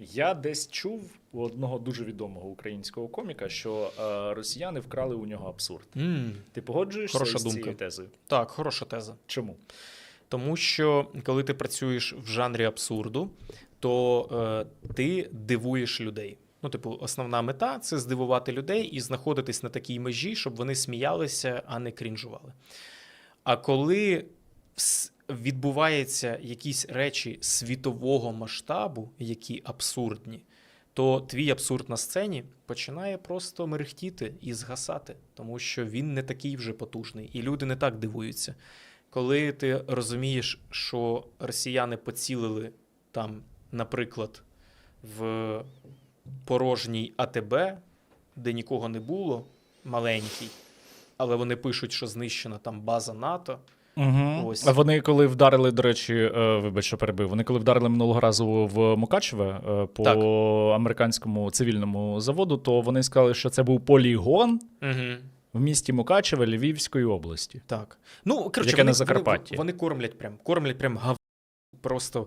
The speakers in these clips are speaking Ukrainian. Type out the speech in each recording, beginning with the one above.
Я десь чув у одного дуже відомого українського коміка, що е, росіяни вкрали у нього абсурд. м Ти погоджуєшся Хороша з думка. цією тезою? Так, хороша теза. Чому? Тому що коли ти працюєш в жанрі абсурду, то е, ти дивуєш людей. Ну, типу, основна мета це здивувати людей і знаходитись на такій межі, щоб вони сміялися, а не крінжували. А коли відбуваються якісь речі світового масштабу, які абсурдні, то твій абсурд на сцені починає просто мерехтіти і згасати, тому що він не такий вже потужний, і люди не так дивуються. Коли ти розумієш, що росіяни поцілили там, наприклад, в порожній АТБ, де нікого не було, маленький, але вони пишуть, що знищена там база НАТО. Угу. Ось. А вони коли вдарили, до речі, е, вибач, що перебив. Вони коли вдарили минулого разу в Мукачеве е, по Так. американському цивільному заводу, то вони сказали, що це був полігон Угу. в місті Мукачеве Львівської області. Так. Ну, коротше, Яке на Закарпатті. Вони, вони кормлять прям, кормлять прям гав... просто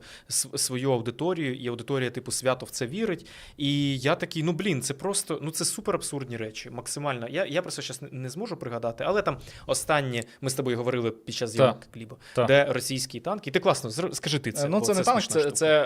свою аудиторію, і аудиторія, типу, свято в це вірить. І я такий, ну блін, це просто ну це супер абсурдні речі, максимально. Я, я просто зараз не, зможу пригадати, але там останнє, ми з тобою говорили під час зйомки кліпу, де російські танки. Ти класно, скажи ти це. ну, це не танк, це, штука. це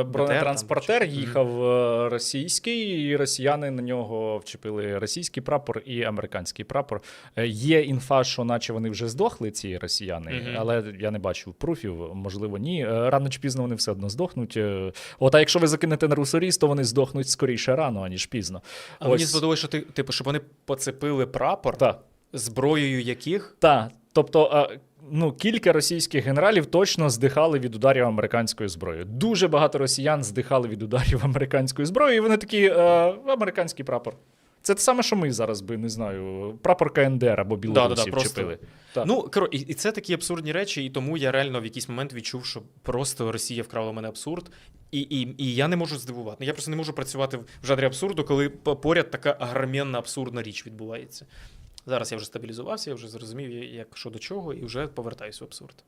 е, бронетранспортер. їхав е, російський, і росіяни на нього вчепили російський прапор і американський прапор. Е, є інфа, що наче вони вже здохли, ці росіяни, Мгм. але я не бачив пруфів, можливо, ні. Рано чи пізно вони все одно здохнуть. Е, От, а якщо ви закинете на русоріз, то вони здохнуть скоріше рано, аніж пізно. А мені сподобалося, що ти, типу, щоб вони поцепили прапор, Так. зброєю яких Так, тобто. е, Ну, кілька російських генералів точно здихали від ударів американською зброєю. Дуже багато росіян здихали від ударів американською зброєю, і вони такі е, американський прапор. Це те саме, що ми зараз би не знаю, прапор КНДР або Білорусі Да-да-да, просто. Так. Ну, коро, і, і це такі абсурдні речі, і тому я реально в якийсь момент відчув, що просто Росія вкрала мене абсурд, і, і, і я не можу здивувати. Я просто не можу працювати в жанрі абсурду, коли поряд така агроменна абсурдна річ відбувається. Зараз я вже стабілізувався, я вже зрозумів, як що до чого, і вже повертаюся в абсурд.